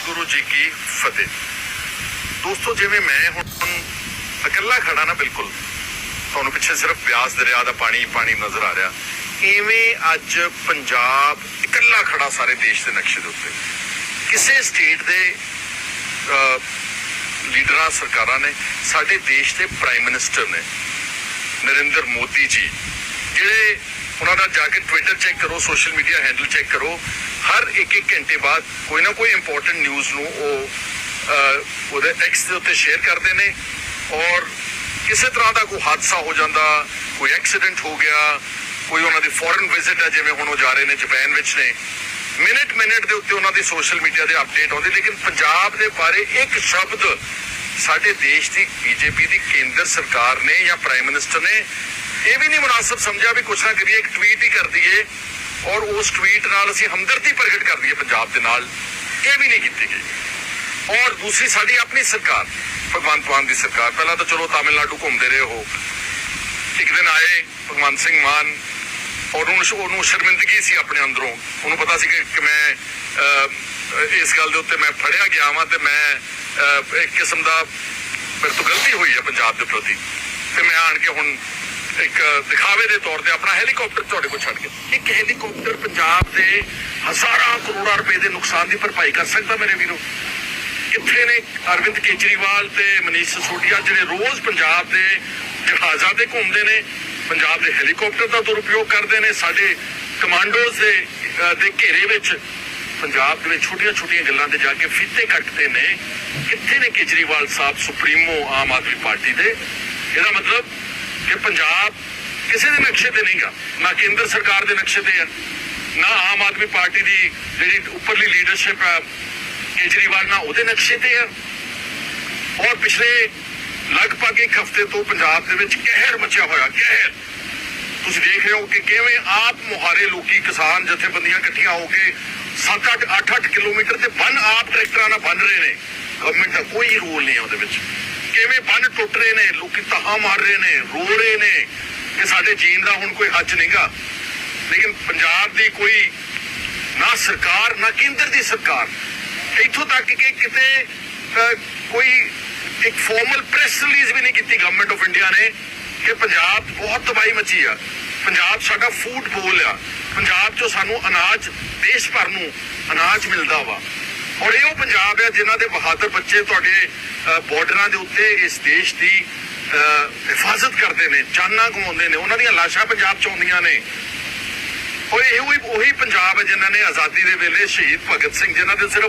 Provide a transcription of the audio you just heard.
ਵਾਹਿਗੁਰੂ ਜੀ ਕੀ ਫਤਿਹ। ਦੋਸਤੋ, ਜਿਵੇਂ ਮੈਂ ਹੁਣ ਇਕੱਲਾ ਖੜਾ ਨਾ ਬਿਲਕੁਲ, ਤੁਹਾਨੂੰ ਪਿੱਛੇ ਸਿਰਫ ਬਿਆਸ ਦਰਿਆ ਦਾ ਪਾਣੀ ਪਾਣੀ ਨਜ਼ਰ ਆ ਰਿਹਾ। ਐਵੇਂ ਅੱਜ ਪੰਜਾਬ ਇਕੱਲਾ ਖੜਾ ਸਾਰੇ ਦੇਸ਼ ਦੇ ਨਕਸ਼ੇ ਦੇ ਉੱਤੇ? ਕਿਸੇ ਸਟੇਟ ਦੇ ਲੀਡਰਾਂ, ਸਰਕਾਰਾਂ ਨੇ, ਸਾਡੇ ਦੇਸ਼ ਦੇ ਪ੍ਰਾਈਮ ਮਿਨਿਸਟਰ ਨੇ, ਨਰਿੰਦਰ ਮੋਦੀ ਜੀ, ਜਿਹੜੇ ਉਹਨਾਂ ਦਾ ਜਾ ਕੇ ਟਵਿੱਟਰ ਚੈੱਕ ਕਰੋ ਸੋਸ਼ਲ ਮੀਡੀਆ ਹੈਂਡਲ ਚੈੱਕ ਕਰੋ ਹਰ ਇੱਕ ਇੱਕ ਘੰਟੇ ਬਾਅਦ ਕੋਈ ਨਾ ਕੋਈ ਇੰਪੋਰਟੈਂਟ ਨਿਊਜ਼ ਨੂੰ ਉਹ ਉਹਦੇ ਐਕਸ ਦੇ ਉੱਤੇ ਸ਼ੇਅਰ ਕਰਦੇ ਨੇ ਔਰ ਕਿਸੇ ਤਰ੍ਹਾਂ ਦਾ ਕੋਈ ਹਾਦਸਾ ਹੋ ਜਾਂਦਾ, ਕੋਈ ਐਕਸੀਡੈਂਟ ਹੋ ਗਿਆ, ਕੋਈ ਉਹਨਾਂ ਦੀ ਫੋਰਨ ਵਿਜ਼ਿਟ ਹੈ ਜਿਵੇਂ ਹੁਣ ਉਹ ਜਾ ਰਹੇ ਨੇ ਜਾਪਾਨ ਵਿੱਚ ਨੇ ਮਿੰਟ ਮਿੰਟ ਦੇ ਉੱਤੇ ਉਹਨਾਂ ਦੀ ਸੋਸ਼ਲ ਮੀਡੀਆ ਦੇ ਅਪਡੇਟ ਆਉਂਦੇ, ਲੇਕਿਨ ਪੰਜਾਬ ਦੇ ਬਾਰੇ ਇੱਕ ਸ਼ਬਦ ਸਾਡੇ ਦੇਸ਼ ਦੀ ਬੀਜੇਪੀ ਦੀ ਕੇਂਦਰ ਸਰਕਾਰ ਨੇ ਜਾਂ ਪ੍ਰਾਈਮ ਮਿਨਿਸਟਰ ਨੇ ਇਹ ਵੀ ਨਹੀਂ ਮੁਨਾਸਬ ਸਮਝਿਆ ਵੀ ਕੁਛ ਨਾ ਕਰੀਏ, ਇੱਕ ਟਵੀਟ ਹੀ ਕਰ ਦਈਏ ਔਰ ਉਸ ਟਵੀਟ ਨਾਲ ਅਸੀਂ ਹਮਦਰਦੀ ਪ੍ਰਗਟ ਕਰ ਦਈਏ ਪੰਜਾਬ ਦੇ ਨਾਲ। ਇਹ ਵੀ ਨਹੀਂ ਕੀਤੀ ਗਈ। ਔਰ ਦੂਸਰੀ ਸਾਡੀ ਆਪਣੀ ਸਰਕਾਰ, ਭਗਵੰਤ ਮਾਨ ਦੀ ਸਰਕਾਰ। ਪਹਿਲਾਂ ਤਾਂ ਚਲੋ ਤਾਮਿਲਨਾਡੂ ਘੁੰਮਦੇ ਰਹੇ ਹੋ ਇੱਕ ਦਿਨ ਆਏ, ਭਗਵੰਤ ਸਿੰਘ ਮਾਨ, ਔਰ ਉਹਨੂੰ ਉਹਨੂੰ ਸ਼ਰਮਿੰਦਗੀ ਸੀ ਆਪਣੇ ਅੰਦਰੋਂ। ਉਹਨੂੰ ਪਤਾ ਸੀ ਕਿ ਮੈਂ ਇਸ ਗੱਲ ਦੇ ਉੱਤੇ ਮੈਂ ਫੜਿਆ ਗਿਆ ਵਾਂ ਤੇ ਮੈਂ ਇੱਕ ਕਿਸਮ ਦਾ ਮੇਰੇ ਤੋਂ ਗਲਤੀ ਹੋਈ ਹੈ ਪੰਜਾਬ ਦੇ ਪ੍ਰਤੀ। ਤੇ ਮੈਂ ਆਣ ਕੇ ਹੁਣ ਇੱਕ ਦਿਖਾਵੇ ਦੇ ਤੌਰ ਤੇ ਆਪਣਾ ਹੈਲੀਕਾਪਟਰ ਤੁਹਾਡੇ ਕੋਲ ਛੱਡ ਗਿਆ ਇੱਕ ਹੈਲੀਕਾਪਟਰ ਪੰਜਾਬ ਦੇ ਹਜ਼ਾਰਾਂ ਕਰੋੜਾਂ ਰੁਪਏ ਦੇ ਨੁਕਸਾਨ ਦੀ ਭਰਪਾਈ ਕਰ ਸਕਦਾ ਮੇਰੇ ਵੀਰੋ। ਕਿੱਥੇ ਨੇ ਅਰਵਿੰਦ ਕੇਜਰੀਵਾਲ ਤੇ ਮਨੀਸ਼ ਸਿਸੋਦੀਆ ਜਿਹੜੇ ਰੋਜ਼ ਪੰਜਾਬ ਦੇ ਜਹਾਜ਼ਾਂ ਤੇ ਘੁੰਮਦੇ ਨੇ, ਪੰਜਾਬ ਦੇ ਹੈਲੀਕਾਪਟਰ ਦਾ ਦੁਰਉਪਯੋਗ ਕਰਦੇ ਨੇ, ਸਾਡੇ ਕਮਾਂਡੋਜ਼ ਦੇ ਦੇ ਘੇਰੇ ਵਿੱਚ ਪੰਜਾਬ ਦੇ ਵਿੱਚ ਛੋਟੀਆਂ-ਛੋਟੀਆਂ ਗੱਲਾਂ ਤੇ ਜਾ ਕੇ ਫੀਤੇ ਕੱਟਦੇ ਨੇ। ਕਿੱਥੇ ਨੇ ਕੇਜਰੀਵਾਲ ਸਾਹਿਬ ਸੁਪਰੀਮੋ ਆਮ ਆਦਮੀ ਪਾਰਟੀ ਦੇ? ਇਹਦਾ ਮਤਲਬ ਕਿ ਪੰਜਾਬ ਕਿਸੇ ਦੇ ਨਕਸ਼ੇ ਤੇ ਨਹੀਂਗਾ। ਨਾ ਕੇਂਦਰ ਸਰਕਾਰ ਦੇ ਨਕਸ਼ੇ ਤੇ ਹੈ, ਨਾ ਆਮ ਆਦਮੀ ਪਾਰਟੀ ਦੀ ਜਿਹੜੀ ਉੱਪਰਲੀ ਲੀਡਰਸ਼ਿਪ ਹੈ, ਕੇਜਰੀਵਾਲ ਨਾਲ ਉਹਦੇ ਨਕਸ਼ੇ ਤੇ ਆ ਔਰ ਪਿਛਲੇ ਲਗਭਗ ਇੱਕ ਹਫ਼ਤੇ ਤੋਂ ਪੰਜਾਬ ਦੇ ਵਿੱਚ ਕਹਿਰ ਮਚਿਆ ਹੋਇਆ, ਕਹਿਰ। ਤੁਸੀਂ ਦੇਖ ਰਹੇ ਹੋ ਕਿ ਕਿਵੇਂ ਆਪ ਮੁਹਾਰੇ ਲੋਕੀ ਕਿਸਾਨ ਜਥੇਬੰਦੀਆਂ ਇਕੱਠੀਆਂ ਹੋ ਕੇ 7-8 8-8 ਕਿਲੋਮੀਟਰ ਤੇ ਬੰਨ ਆਪ ਟਰੈਕਟਰਾਂ ਨਾਲ ਬੰਨ ਰਹੇ ਨੇ। ਗਵਰਨਮੈਂਟ ਦਾ ਕੋਈ ਰੋਲ ਨਹੀਂ ਹੈ ਉਹਦੇ ਵਿੱਚ। ਕਿਵੇਂ ਬੰਨ ਟੁੱਟ ਰਹੇ ਨੇ, ਲੋਕੀ ਤਹਾ ਮਾਰ ਰਹੇ ਨੇ, ਰੋ ਰਹੇ ਨੇ ਕਿ ਸਾਡੇ ਜੀਣ ਦਾ ਹੁਣ ਕੋਈ ਹੱਜ ਨਹੀਂਗਾ। ਲੇਕਿਨ ਪੰਜਾਬ ਦੀ ਕੋਈ ਨਾ ਸਰਕਾਰ, ਨਾ ਕੇਂਦਰ ਦੀ ਸਰਕਾਰ ਇੱਥੋਂ ਤੱਕ ਕਿ ਕਿਤੇ ਕੋਈ ਇੱਕ ਫਾਰਮਲ ਪ੍ਰੈਸ ਰਿਲੀਜ਼ ਵੀ ਨਹੀਂ ਕੀਤੀ ਗਵਰਨਮੈਂਟ ਆਫ ਇੰਡੀਆ ਨੇ ਕਿ ਪੰਜਾਬ 'ਚ ਬਹੁਤ ਤਬਾਹੀ ਮਚੀ ਆ। ਪੰਜਾਬ ਸਾਡਾ ਫੂਡ ਬੋਲ ਆ। ਪੰਜਾਬ 'ਚੋਂ ਸਾਨੂੰ ਅਨਾਜ, ਦੇਸ਼ ਭਰ ਨੂੰ ਅਨਾਜ ਮਿਲਦਾ ਵਾ। ਔਰ ਇਹ ਉਹ ਪੰਜਾਬ ਹੈ ਜਿਨ੍ਹਾਂ ਦੇ ਬਹਾਦਰ ਬੱਚੇ ਤੁਹਾਡੇ ਬਾਰਡਰਾਂ ਦੇ ਉੱਤੇ ਇਸ ਦੇਸ਼ ਦੀ ਅਹ, ਹਿਫਾਜ਼ਤ ਕਰਦੇ ਨੇ ਜਾਨਾਂ ਗਵਾਉਂਦੇ ਨੇ ਉਹਨਾਂ ਦੀਆਂ ਲਾਸ਼ਾਂ ਪੰਜਾਬ 'ਚ ਆਉਂਦੀਆਂ ਨੇ। ਉਹ ਇਹ ਉਹੀ ਉਹੀ ਪੰਜਾਬ ਹੈ ਜਿਨ੍ਹਾਂ ਨੇ ਆਜ਼ਾਦੀ ਦੇ ਵੇਲੇ ਸ਼ਹੀਦ ਭਗਤ ਸਿੰਘ ਜਿਨ੍ਹਾਂ ਦੇ ਸਿਰਫ